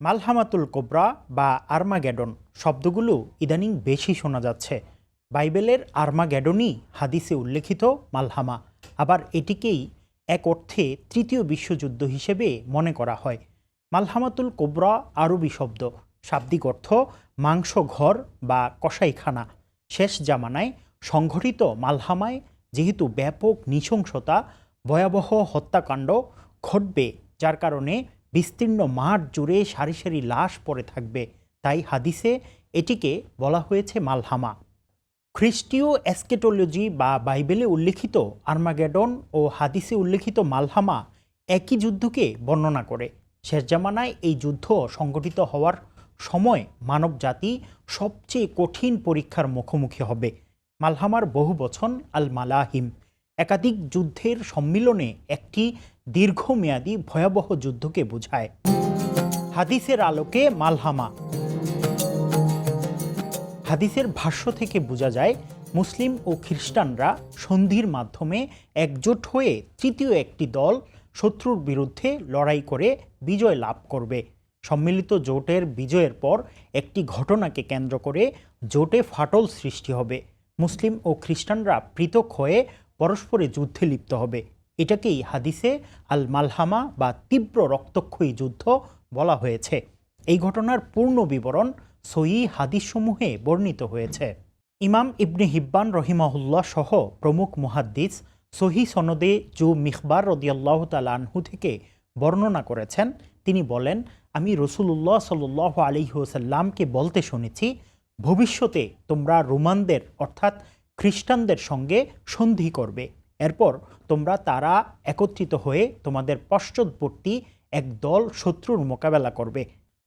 মালহামাতুল cobra বা আর্মাগ্যাডন শব্দগুলো ইদানিং বেশি শোনা যাচ্ছে। বাইবেলের আর্মাগ্যাডনই হাদিসে উল্লেখিত মালহামা। আবার এটিকেই এক অর্থে তৃতীয় বিশ্বযুদ্ধ হিসেবে মনে করা হয়। মালহামাতুল কোবরা আরবি শব্দ। শাব্দিক অর্থ মাংস ঘর বা কসাইখানা। শেষ জামানায় সংঘটিত মালহামায় যেহেতু ব্যাপক নৃশংসতা, ভয়াবহ হত্যাকাণ্ড ঘটবে, যার কারণে বিস্তীর্ণ মাঠ জুড়ে সারি সারি লাশ পড়ে থাকবে। তাই হাদিসে এটিকে বলা হয়েছে মালহামা। খ্রিস্টীয় অ্যাসকেটোলজি বা বাইবেলে উল্লেখিত আর্মাগেডন ও হাদিসে উল্লেখিত মালহামা একই যুদ্ধকে বর্ণনা করে। শেষ জামানায় এই যুদ্ধ সংগঠিত হওয়ার সময় মানবজাতি সবচেয়ে কঠিন পরীক্ষার মুখোমুখি হবে। মালহামার বহু বচন আল মালাহিম একাধিক যুদ্ধের সম্মিলনে একটি দীর্ঘমেয়াদী ভয়াবহ যুদ্ধকে বোঝায়। হাদিসের আলোকে মালহামা। হাদিসের ভাষ্য থেকে বোঝা যায়, মুসলিম ও খ্রিস্টানরা সন্ধির মাধ্যমে একজোট হয়ে তৃতীয় একটি দল শত্রুর বিরুদ্ধে লড়াই করে বিজয় লাভ করবে। সম্মিলিত জোটের বিজয়ের পর একটি ঘটনাকে কেন্দ্র করে জোটে ফাটল সৃষ্টি হবে। মুসলিম ও খ্রিস্টানরা পৃথক হয়ে পরস্পরে যুদ্ধে লিপ্ত হবে। এটাকেই হাদিসে আল মালহামা বা তীব্র রক্তক্ষয়ী যুদ্ধ বলা হয়েছে। এই ঘটনার পূর্ণ বিবরণ সই হাদিসসমূহে বর্ণিত হয়েছে। ইমাম ইবনে হিব্বান রহিমাহুল্লাহ সহ প্রমুখ মুহাদ্দিস সহি সনদে জু মিখবার রদিয়াল্লাহ তালানহু থেকে বর্ণনা করেছেন। তিনি বলেন, আমি রসুল্লাহ সাল আলিহাসাল্লামকে বলতে শুনেছি, ভবিষ্যতে তোমরা রোমানদের, অর্থাৎ খ্রিস্টানদের সঙ্গে সন্ধি করবে। এরপর তোমরা তারা একত্রিত হয়ে তোমাদের পশ্চাৎবর্তী এক দল শত্রুর মোকাবেলা করবে।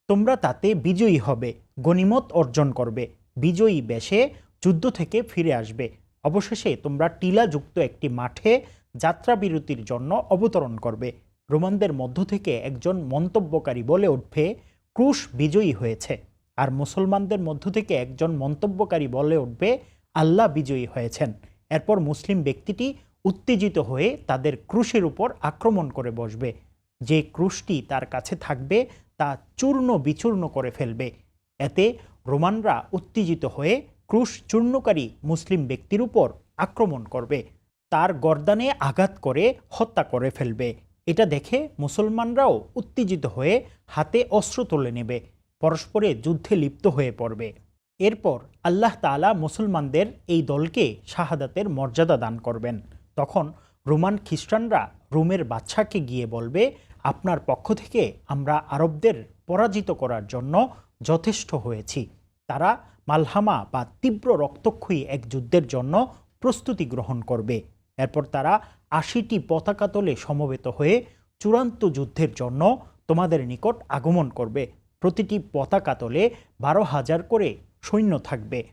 তোমরা তাতে বিজয়ী হবে গনিমত অর্জন করবে, বিজয়ী বেশে যুদ্ধ থেকে ফিরে আসবে। অবশেষে তোমরা টিলাযুক্ত একটি মাঠে যাত্রা বিরতির জন্য অবতরণ করবে। রোমানদের মধ্য থেকে একজন মন্তব্যকারী বলে উঠবে, ক্রুশ বিজয়ী হয়েছে। আর মুসলমানদের মধ্য থেকে একজন মন্তব্যকারী বলে উঠবে আল্লাহ বিজয়ী হয়েছেন। এরপর মুসলিম ব্যক্তিটি উত্তেজিত হয়ে তাদের ক্রুশের উপর আক্রমণ করে বসবে। যে ক্রুশটি তার কাছে থাকবে, তা চূর্ণ বিচূর্ণ করে ফেলবে। এতে রোমানরা উত্তেজিত হয়ে ক্রুশ চূর্ণকারী মুসলিম ব্যক্তির উপর আক্রমণ করবে। তার গর্দানে আঘাত করে হত্যা করে ফেলবে। এটা দেখে মুসলমানরাও উত্তেজিত হয়ে হাতে অস্ত্র তুলে নেবে। পরস্পরে যুদ্ধে লিপ্ত হয়ে পড়বে। এরপর আল্লাহ তালা মুসলমানদের এই দলকে শাহাদাতের মর্যাদা দান করবেন। তখন রোমান খ্রিস্টানরা রোমের বাচ্চাকে গিয়ে বলবে, আপনার পক্ষ থেকে আমরা আরবদের পরাজিত করার জন্য যথেষ্ট হয়েছি। তারা মালহামা বা তীব্র রক্তক্ষয়ী এক যুদ্ধের জন্য প্রস্তুতি গ্রহণ করবে। এরপর তারা আশিটি পতাকা তোলে সমবেত হয়ে চূড়ান্ত যুদ্ধের জন্য তোমাদের নিকট আগমন করবে। প্রতিটি পতাকা তোলে বারো হাজার করে সৈন্য থাকবে।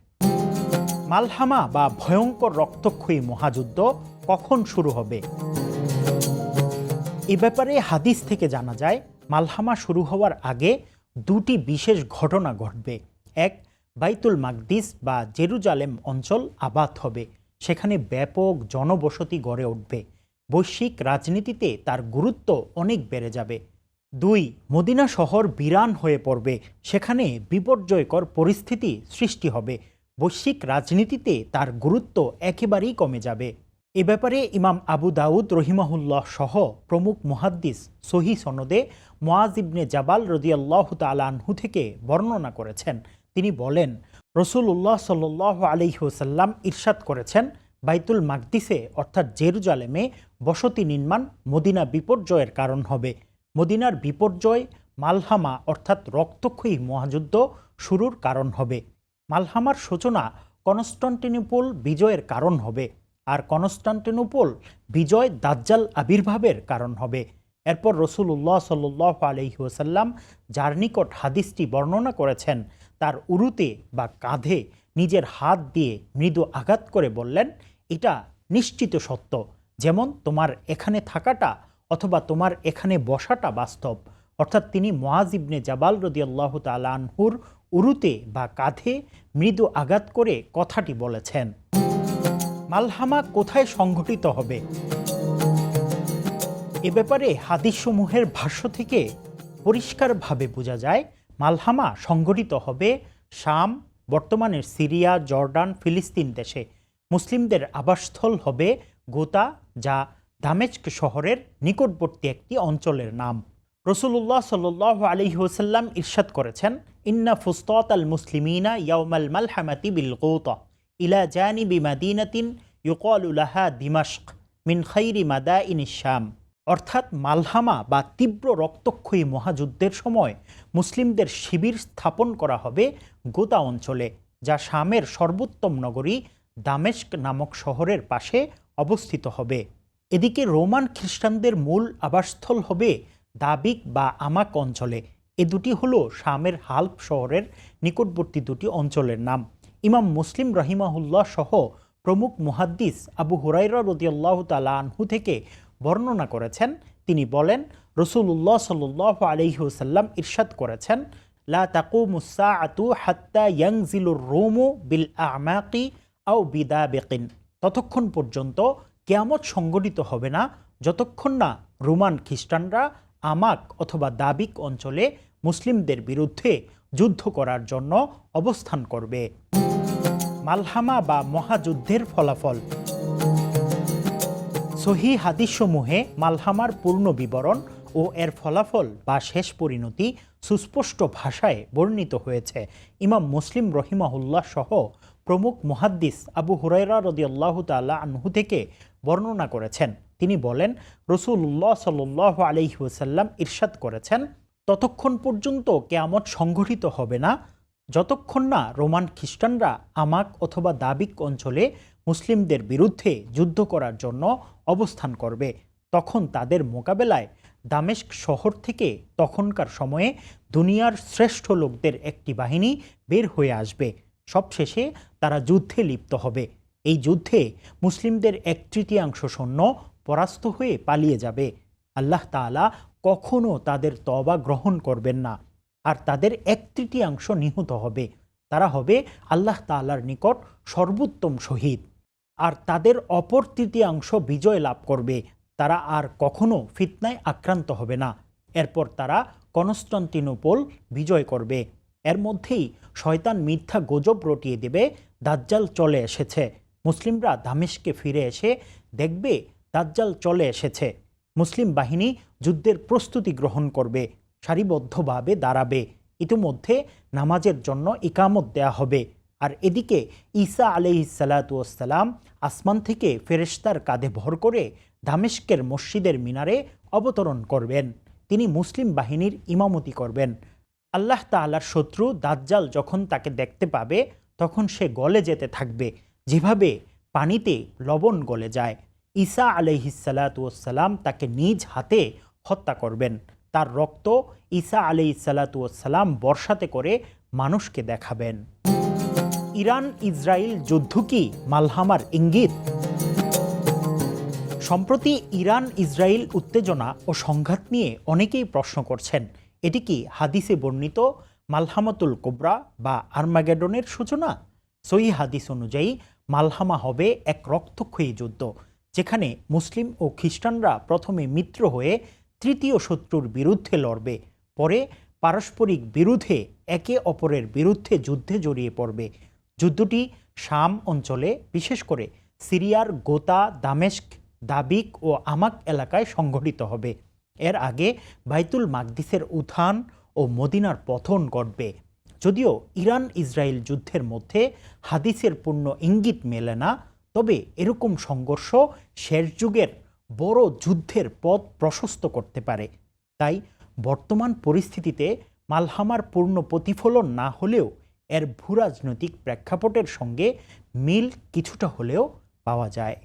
মালহামা বা ভয়ঙ্কর রক্তক্ষয়ী মহাযুদ্ধ কখন শুরু হবে? এ ব্যাপারে হাদিস থেকে জানা যায়, মালহামা শুরু হওয়ার আগে দুটি বিশেষ ঘটনা ঘটবে। এক, বাইতুল মাকদিস বা জেরুজালেম অঞ্চল আবাদ হবে। সেখানে ব্যাপক জনবসতি গড়ে উঠবে। বৈশ্বিক রাজনীতিতে তার গুরুত্ব অনেক বেড়ে যাবে। দুই, মদিনা শহর বিরান হয়ে পড়বে। সেখানে বিপর্যয়কর পরিস্থিতি সৃষ্টি হবে। বৈশ্বিক রাজনীতিতে তার গুরুত্ব একেবারেই কমে যাবে। এ ব্যাপারে ইমাম আবু দাউদ রহিমাহুল্লাহ সহ প্রমুখ মুহাদ্দিস সহি সনদে মোয়াজ ইবনে জাবাল রদিয়াল্লাহ তালানহু থেকে বর্ণনা করেছেন। তিনি বলেন রসুল্লাহ সাল আলিহসাল্লাম ইরশাদ করেছেন, বাইতুল মাকদিসে অর্থাৎ জেরুজালেমে বসতি নির্মাণ মদিনা বিপর্যয়ের কারণ হবে। মদিনার বিপর্যয় মালহামা অর্থাৎ রক্তক্ষয়ী মহাযুদ্ধ শুরুর কারণ হবে। মালহামার সূচনা কনস্টান্টিনোপল বিজয়ের কারণ হবে আর কনস্টান্টিনোপল বিজয় দাজ্জাল আবির্ভাবের কারণ হবে। এরপর রসুল্লাহ সাল্লাহ আলহিহাসাল্লাম যার নিকট হাদিসটি বর্ণনা করেছেন, তার উরুতে বা কাঁধে নিজের হাত দিয়ে মৃদু আঘাত করে বললেন, এটা নিশ্চিত সত্য। যেমন তোমার এখানে থাকাটা অথবা তোমার এখানে বসাটা বাস্তব। অর্থাৎ তিনি মোয়াজ ইবনে জাবাল রদিয়াল্লাহ তালানহুর উরুতে বা কাঁধে মৃদু আঘাত করে কথাটি বলেছেন। মালহামা কোথায় সংঘটিত হবে? এ ব্যাপারে হাদিসসমূহের ভাষ্য থেকে পরিষ্কারভাবে বোঝা যায়, মালহামা সংঘটিত হবে শাম বর্তমানের সিরিয়া, জর্ডান, ফিলিস্তিন দেশে। মুসলিমদের আবাসস্থল হবে গোতা, যা দামেস্ক শহরের নিকটবর্তী একটি অঞ্চলের নাম। রসুল্লাহ সাল আলহি ওসাল্লাম ইরশাদ করেছেন, ইন্না ফুস্তাত আল মুসলিমিনা ইয়াউমাল মালহামাতি বিল গৌতা, ইলা জানি বিমাদিনাতিন ইউকলুলাহা দিমাশক মিন খৈরি মাদা ইন শাম। অর্থাৎ মালহামা বা তীব্র রক্তক্ষয়ী মহাযুদ্ধের সময় মুসলিমদের শিবির স্থাপন করা হবে গোতা অঞ্চলে, যা শামের সর্বোত্তম নগরী দামেস্ক নামক শহরের পাশে অবস্থিত হবে। এদিকে রোমান খ্রিস্টানদের মূল আবাসস্থল হবে দাবিক বা আমাক অঞ্চলে। এ দুটি হল শামের হাল্প শহরের নিকটবর্তী দুটি অঞ্চলের নাম। ইমাম মুসলিম রহিমাহুল্লাহ সহ প্রমুখ মুহাদ্দিস আবু হুরাইরা রদিয়াল্লাহ তালা আনহু থেকে বর্ণনা করেছেন। তিনি বলেন রসুল্লাহ সাল আলহিহসাল্লাম ইরশাদ করেছেন, লা তাকু মুসা আতু হাত্তা ইয়াংজিলুর রোমু বিল আমাকি আও বিদা বেকিন ততক্ষণ পর্যন্ত কেয়ামত সংগঠিত হবে না যতক্ষণ না রোমান খ্রিস্টানরা আমাক অথবা দাবিক অঞ্চলে মুসলিমদের বিরুদ্ধে যুদ্ধ করার জন্য অবস্থান করবে। মালহামা বা মহাযুদ্ধের ফলাফল। সহি হাদিসসমূহে মালহামার পূর্ণ বিবরণ ও এর ফলাফল বা শেষ পরিণতি সুস্পষ্ট ভাষায় বর্ণিত হয়েছে। ইমাম মুসলিম রহিমাহুল্লাহ সহ প্রমুখ মুহাদ্দিস আবু হুরাইরা রদিয়াল্লাহ তাল্লাহ আনহু থেকে বর্ণনা করেছেন। তিনি বলেন রসুল্লাহ সাল আলহি ওসাল্লাম ইরশাদ করেছেন, ততক্ষণ পর্যন্ত কেয়ামত সংঘটিত হবে না। যতক্ষণ না রোমান খ্রিস্টানরা আমাক অথবা দাবিক অঞ্চলে মুসলিমদের বিরুদ্ধে যুদ্ধ করার জন্য অবস্থান করবে, তখন তাদের মোকাবেলায় দামেস্ক শহর থেকে তখনকার সময়ে দুনিয়ার শ্রেষ্ঠ লোকদের একটি বাহিনী বের হয়ে আসবে। সবশেষে তারা যুদ্ধে লিপ্ত হবে। এই যুদ্ধে মুসলিমদের এক তৃতীয়াংশ সৈন্য পরাস্ত হয়ে পালিয়ে যাবে। আল্লাহ তালা কখনও তাদের তবা গ্রহণ করবেন না, আর তাদের এক তৃতীয়াংশ নিহত হবে। তারা হবে আল্লাহ তালার নিকট সর্বোত্তম শহীদ, আর তাদের অপর তৃতীয়াংশ বিজয় লাভ করবে। তারা আর কখনো ফিতনায় আক্রান্ত হবে না। এরপর তারা কনস্টান্টিনোপল বিজয় করবে। এর মধ্যেই শয়তান মিথ্যা গজব রটিয়ে দেবে। দাজ্জাল চলে এসেছে। মুসলিমরা দামেশকে ফিরে এসে দেখবে দাজ্জাল চলে এসেছে। মুসলিম বাহিনী যুদ্ধের প্রস্তুতি গ্রহণ করবে, সারিবদ্ধভাবে দাঁড়াবে। ইতিমধ্যে নামাজের জন্য ইকামত দেয়া হবে। আর এদিকে ঈসা আলহিসাল্লাতুয়াসাল্লাম আসমান থেকে ফেরেশতার কাঁধে ভর করে দামেশকের মসজিদের মিনারে অবতরণ করবেন। তিনি মুসলিম বাহিনীর ইমামতি করবেন। আল্লাহ তাল্লার শত্রু দাজ্জাল যখন তাকে দেখতে পাবে, তখন সে গলে যেতে থাকবে। যেভাবে পানিতে লবণ গলে যায়, ঈসা আলহিসাল্লাতুয়াসাল্লাম তাকে নিজ হাতে হত্যা করবেন। তার রক্ত ঈসা আলহিসাল্লাতুয়াসাল্লাম বর্ষাতে করে মানুষকে দেখাবেন। ইরান ইসরায়েল যুদ্ধ কি মালহামার ইঙ্গিত? সম্প্রতি ইরান ইসরায়েল উত্তেজনা ও সংঘাত নিয়ে অনেকেই প্রশ্ন করছেন, এটি কি হাদিসে বর্ণিত মালহামাতুল কোবরা বা আর্মাগেডনের সূচনা? সহি হাদিস অনুযায়ী মালহামা হবে এক রক্তক্ষয়ী যুদ্ধ, যেখানে মুসলিম ও খ্রিস্টানরা প্রথমে মিত্র হয়ে তৃতীয় শত্রুর বিরুদ্ধে লড়বে, পরে পারস্পরিক বিরুদ্ধে একে অপরের বিরুদ্ধে যুদ্ধে জড়িয়ে পড়বে। যুদ্ধটি শাম অঞ্চলে, বিশেষ করে সিরিয়ার গোতা, দামেস্ক, দাবিক ও আমাক এলাকায় সংঘটিত হবে। এর আগে বাইতুল মাকদিসের উত্থান ও মদিনার পথন ঘটবে। যদিও ইরান ইসরায়েল যুদ্ধের মধ্যে হাদিসের পূর্ণ ইঙ্গিত মেলে না, তবে এরকম সংঘর্ষ শেষ যুগের বড় যুদ্ধের পথ প্রশস্ত করতে পারে। তাই বর্তমান পরিস্থিতিতে মালহামার পূর্ণ প্রতিফলন না হলেও এর ভূরাজনৈতিক প্রেক্ষাপটের সঙ্গে মিল কিছুটা হলেও পাওয়া যায়।